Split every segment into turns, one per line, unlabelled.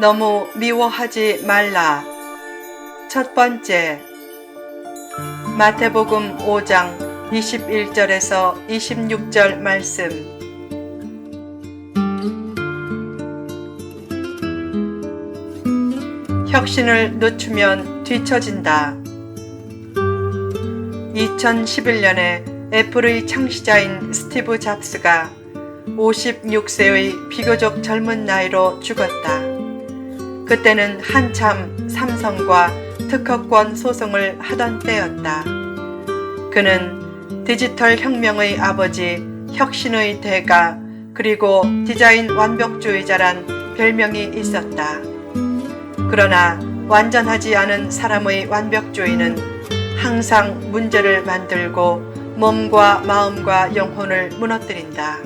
너무 미워하지 말라. 첫 번째, 마태복음 5장 21절에서 26절 말씀. 혁신을 늦추면 뒤처진다. 2011년에 애플의 창시자인 스티브 잡스가 56세의 비교적 젊은 나이로 죽었다. 그때는 한참 삼성과 특허권 소송을 하던 때였다. 그는 디지털 혁명의 아버지, 혁신의 대가, 그리고 디자인 완벽주의자란 별명이 있었다. 그러나 완전하지 않은 사람의 완벽주의는 항상 문제를 만들고 몸과 마음과 영혼을 무너뜨린다.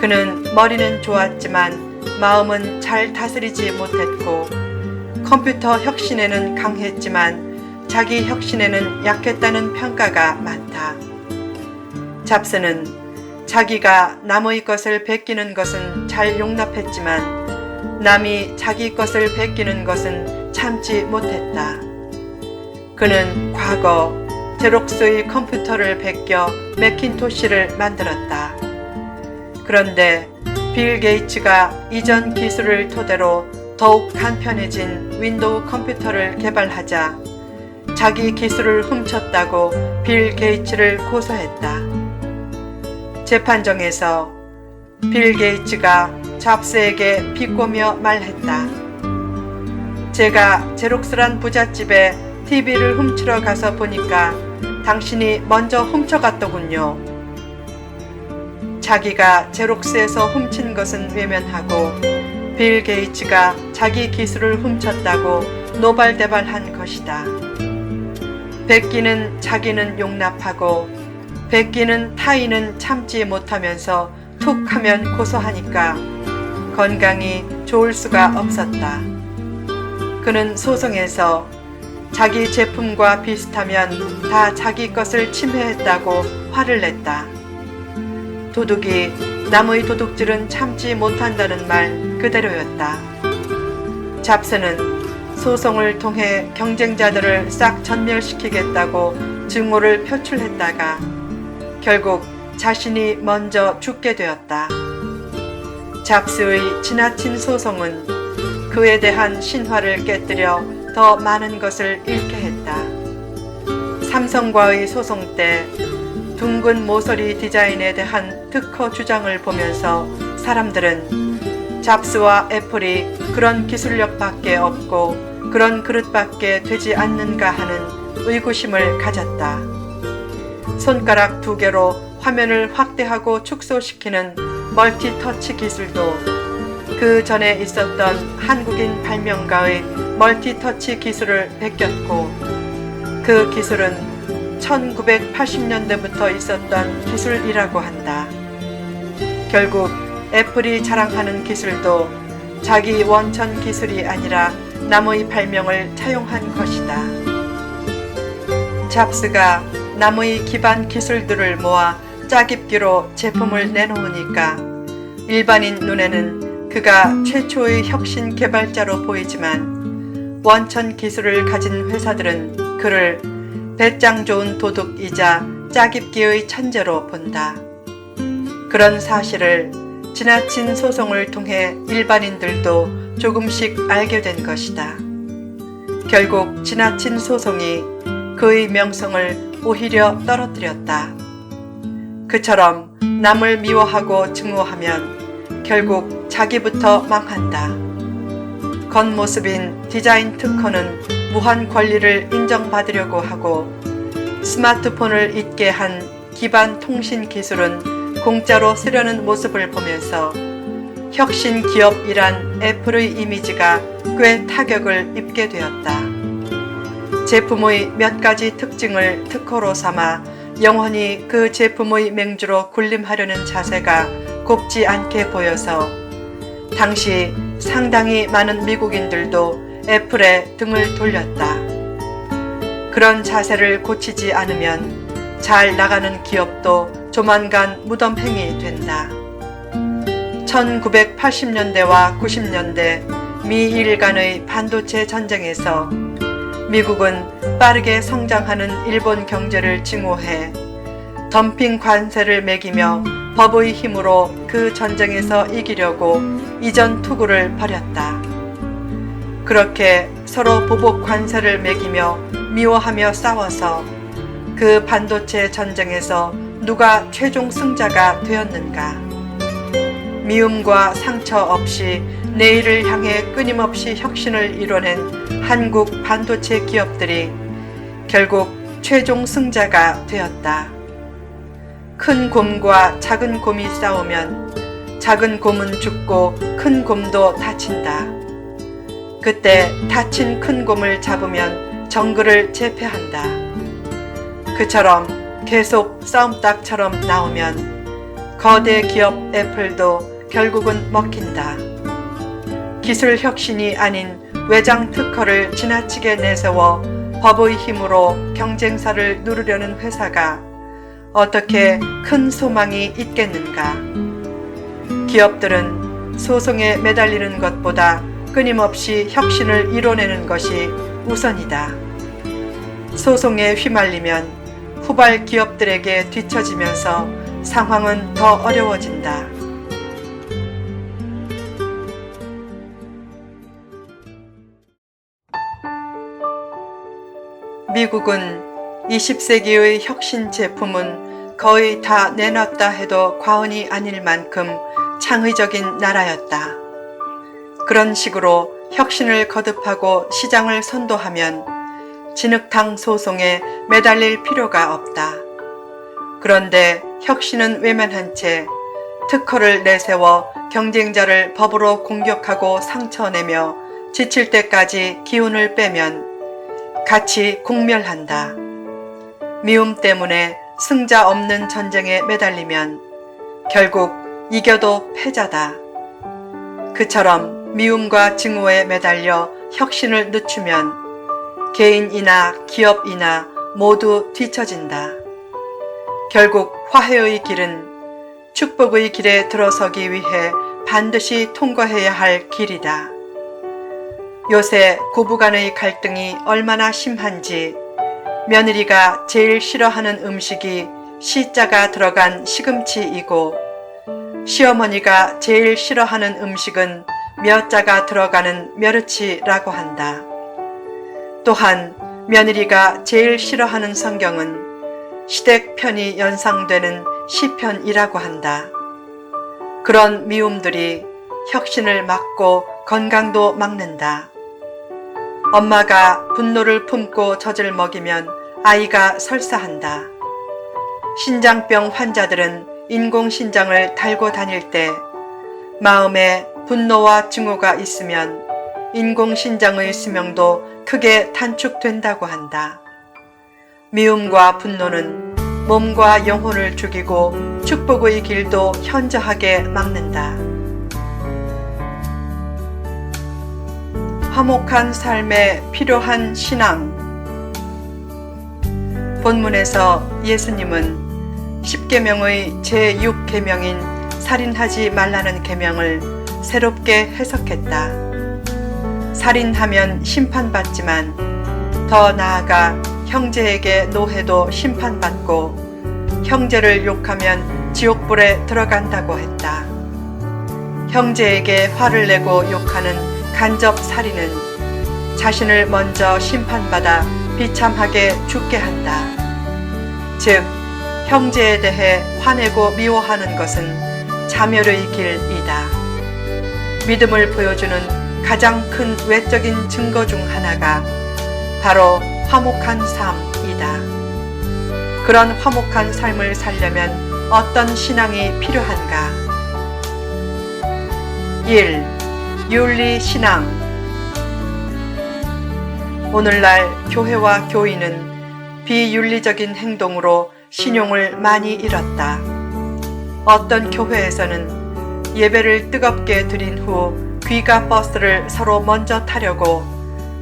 그는 머리는 좋았지만 마음은 잘 다스리지 못했고 컴퓨터 혁신에는 강했지만 자기 혁신에는 약했다는 평가가 많다. 잡스는 자기가 남의 것을 베끼는 것은 잘 용납했지만 남이 자기 것을 베끼는 것은 참지 못했다. 그는 과거 제록스의 컴퓨터를 베껴 맥킨토시를 만들었다. 그런데 빌 게이츠가 이전 기술을 토대로 더욱 간편해진 윈도우 컴퓨터를 개발하자 자기 기술을 훔쳤다고 빌 게이츠를 고소했다. 재판정에서 빌 게이츠가 잡스에게 비꼬며 말했다. 제가 제록스란 부잣집에 TV를 훔치러 가서 보니까 당신이 먼저 훔쳐갔더군요. 자기가 제록스에서 훔친 것은 외면하고 빌 게이츠가 자기 기술을 훔쳤다고 노발대발한 것이다. 베끼는 자기는 용납하고 베끼는 타인은 참지 못하면서 툭 하면 고소하니까 건강이 좋을 수가 없었다. 그는 소송에서 자기 제품과 비슷하면 다 자기 것을 침해했다고 화를 냈다. 도둑이 남의 도둑질은 참지 못한다는 말 그대로였다. 잡스는 소송을 통해 경쟁자들을 싹 전멸시키겠다고 증오를 표출했다가 결국 자신이 먼저 죽게 되었다. 잡스의 지나친 소송은 그에 대한 신화를 깨뜨려 더 많은 것을 잃게 했다. 삼성과의 소송 때 둥근 모서리 디자인에 대한 특허 주장을 보면서 사람들은 잡스와 애플이 그런 기술력밖에 없고 그런 그릇밖에 되지 않는가 하는 의구심을 가졌다. 손가락 두 개로 화면을 확대하고 축소시키는 멀티터치 기술도 그 전에 있었던 한국인 발명가의 멀티터치 기술을 베꼈고 그 기술은 1980년대부터 있었던 기술이라고 한다. 결국 애플이 자랑하는 기술도 자기 원천 기술이 아니라 남의 발명을 차용한 것이다. 잡스가 남의 기반 기술들을 모아 짜깁기로 제품을 내놓으니까 일반인 눈에는 그가 최초의 혁신 개발자로 보이지만 원천 기술을 가진 회사들은 그를 배짱 좋은 도둑이자 짜깁기의 천재로 본다. 그런 사실을 지나친 소송을 통해 일반인들도 조금씩 알게 된 것이다. 결국 지나친 소송이 그의 명성을 오히려 떨어뜨렸다. 그처럼 남을 미워하고 증오하면 결국 자기부터 망한다. 겉모습인 디자인 특허는 무한 권리를 인정받으려고 하고 스마트폰을 잊게 한 기반 통신 기술은 공짜로 쓰려는 모습을 보면서 혁신 기업이란 애플의 이미지가 꽤 타격을 입게 되었다. 제품의 몇 가지 특징을 특허로 삼아 영원히 그 제품의 맹주로 군림하려는 자세가 곱지 않게 보여서 당시 상당히 많은 미국인들도 애플에 등을 돌렸다. 그런 자세를 고치지 않으면 잘 나가는 기업도 조만간 무덤행이 된다. 1980년대와 90년대 미일 간의 반도체 전쟁에서 미국은 빠르게 성장하는 일본 경제를 증오해 덤핑 관세를 매기며 법의 힘으로 그 전쟁에서 이기려고 이전 투구를 벌였다. 그렇게 서로 보복 관세를 매기며 미워하며 싸워서 그 반도체 전쟁에서 누가 최종 승자가 되었는가? 미움과 상처 없이 내일을 향해 끊임없이 혁신을 이뤄낸 한국 반도체 기업들이 결국 최종 승자가 되었다. 큰 곰과 작은 곰이 싸우면 작은 곰은 죽고 큰 곰도 다친다. 그때 다친 큰 곰을 잡으면 정글을 제패한다. 그처럼 계속 싸움닭처럼 나오면 거대 기업 애플도 결국은 먹힌다. 기술 혁신이 아닌 외장 특허를 지나치게 내세워 법의 힘으로 경쟁사를 누르려는 회사가 어떻게 큰 소망이 있겠는가? 기업들은 소송에 매달리는 것보다 끊임없이 혁신을 이뤄내는 것이 우선이다. 소송에 휘말리면 후발 기업들에게 뒤처지면서 상황은 더 어려워진다. 미국은 20세기의 혁신 제품은 거의 다 내놨다 해도 과언이 아닐 만큼 창의적인 나라였다. 그런 식으로 혁신을 거듭하고 시장을 선도하면 진흙탕 소송에 매달릴 필요가 없다. 그런데 혁신은 외면한 채 특허를 내세워 경쟁자를 법으로 공격하고 상처내며 지칠 때까지 기운을 빼면 같이 공멸한다. 미움 때문에 승자 없는 전쟁에 매달리면 결국 이겨도 패자다. 그처럼 미움과 증오에 매달려 혁신을 늦추면 개인이나 기업이나 모두 뒤처진다. 결국 화해의 길은 축복의 길에 들어서기 위해 반드시 통과해야 할 길이다. 요새 고부간의 갈등이 얼마나 심한지 며느리가 제일 싫어하는 음식이 시자가 들어간 시금치이고 시어머니가 제일 싫어하는 음식은 며자가 들어가는 멸치라고 한다. 또한 며느리가 제일 싫어하는 성경은 시댁 편이 연상되는 시편이라고 한다. 그런 미움들이 혁신을 막고 건강도 막는다. 엄마가 분노를 품고 젖을 먹이면 아이가 설사한다. 신장병 환자들은 인공신장을 달고 다닐 때 마음에 분노와 증오가 있으면 인공신장의 수명도 크게 단축된다고 한다. 미움과 분노는 몸과 영혼을 죽이고 축복의 길도 현저하게 막는다. 화목한 삶에 필요한 신앙. 본문에서 예수님은 10계명의 제6계명인 살인하지 말라는 계명을 새롭게 해석했다. 살인하면 심판받지만 더 나아가 형제에게 노해도 심판받고 형제를 욕하면 지옥불에 들어간다고 했다. 형제에게 화를 내고 욕하는 간접 살인은 자신을 먼저 심판받아 비참하게 죽게 한다. 즉, 형제에 대해 화내고 미워하는 것은 자멸의 길이다. 믿음을 보여주는 가장 큰 외적인 증거 중 하나가 바로 화목한 삶이다. 그런 화목한 삶을 살려면 어떤 신앙이 필요한가? 1. 윤리 신앙 오늘날 교회와 교인은 비윤리적인 행동으로 신용을 많이 잃었다. 어떤 교회에서는 예배를 뜨겁게 드린 후 귀가 버스를 서로 먼저 타려고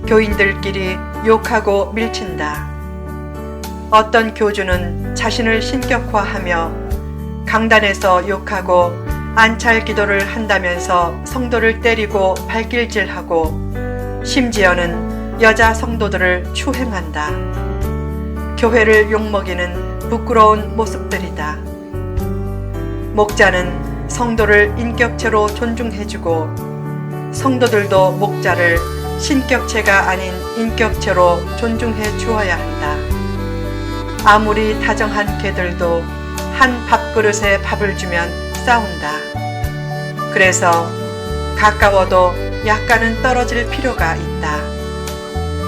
교인들끼리 욕하고 밀친다. 어떤 교주는 자신을 신격화하며 강단에서 욕하고 안찰 기도를 한다면서 성도를 때리고 발길질하고 심지어는 여자 성도들을 추행한다. 교회를 욕먹이는 부끄러운 모습들이다. 목자는 성도를 인격체로 존중해주고 성도들도 목자를 신격체가 아닌 인격체로 존중해 주어야 한다. 아무리 다정한 개들도 한 밥그릇에 밥을 주면 싸운다. 그래서 가까워도 약간은 떨어질 필요가 있다.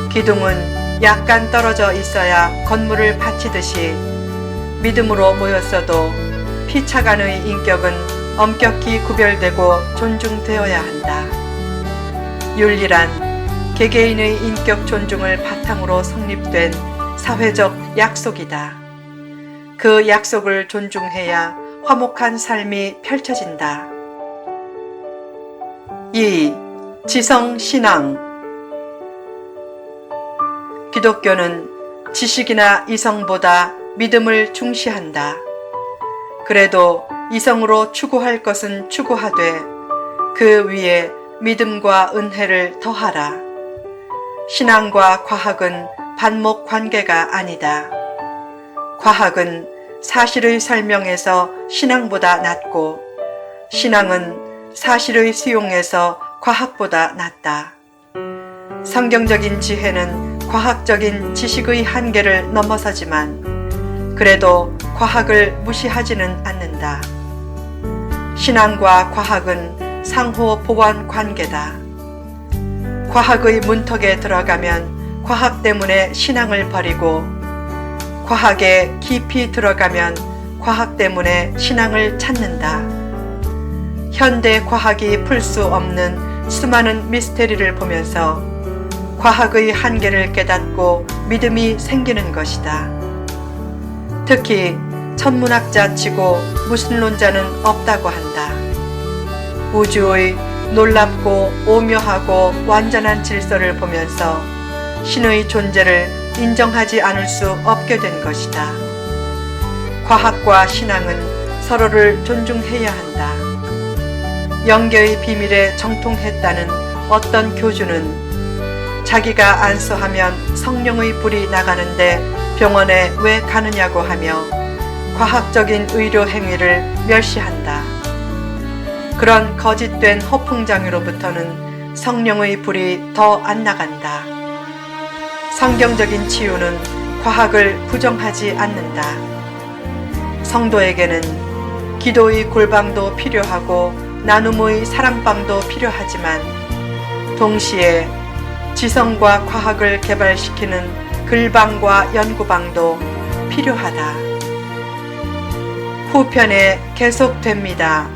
기둥은 약간 떨어져 있어야 건물을 받치듯이 믿음으로 모였어도 피차간의 인격은 엄격히 구별되고 존중되어야 한다. 윤리란 개개인의 인격 존중을 바탕으로 성립된 사회적 약속이다. 그 약속을 존중해야 화목한 삶이 펼쳐진다. 2. 지성 신앙 기독교는 지식이나 이성보다 믿음을 중시한다. 그래도 이성으로 추구할 것은 추구하되 그 위에 믿음과 은혜를 더하라. 신앙과 과학은 반목 관계가 아니다. 과학은 사실의 설명에서 신앙보다 낮고 신앙은 사실의 수용에서 과학보다 낮다. 성경적인 지혜는 과학적인 지식의 한계를 넘어서지만 그래도 과학을 무시하지는 않는다. 신앙과 과학은 상호 보완 관계다. 과학의 문턱에 들어가면 과학 때문에 신앙을 버리고 과학에 깊이 들어가면 과학 때문에 신앙을 찾는다. 현대 과학이 풀 수 없는 수많은 미스테리를 보면서 과학의 한계를 깨닫고 믿음이 생기는 것이다. 특히 천문학자 치고 무신론자는 없다고 한다. 우주의 놀랍고 오묘하고 완전한 질서를 보면서 신의 존재를 인정하지 않을 수 없게 된 것이다. 과학과 신앙은 서로를 존중해야 한다. 영계의 비밀에 정통했다는 어떤 교주는 자기가 안수하면 성령의 불이 나가는데 병원에 왜 가느냐고 하며 과학적인 의료 행위를 멸시한다. 그런 거짓된 허풍장애로부터는 성령의 불이 더 안 나간다. 성경적인 치유는 과학을 부정하지 않는다. 성도에게는 기도의 골방도 필요하고 나눔의 사랑방도 필요하지만 동시에 지성과 과학을 개발시키는 글방과 연구방도 필요하다. 후편에 계속됩니다.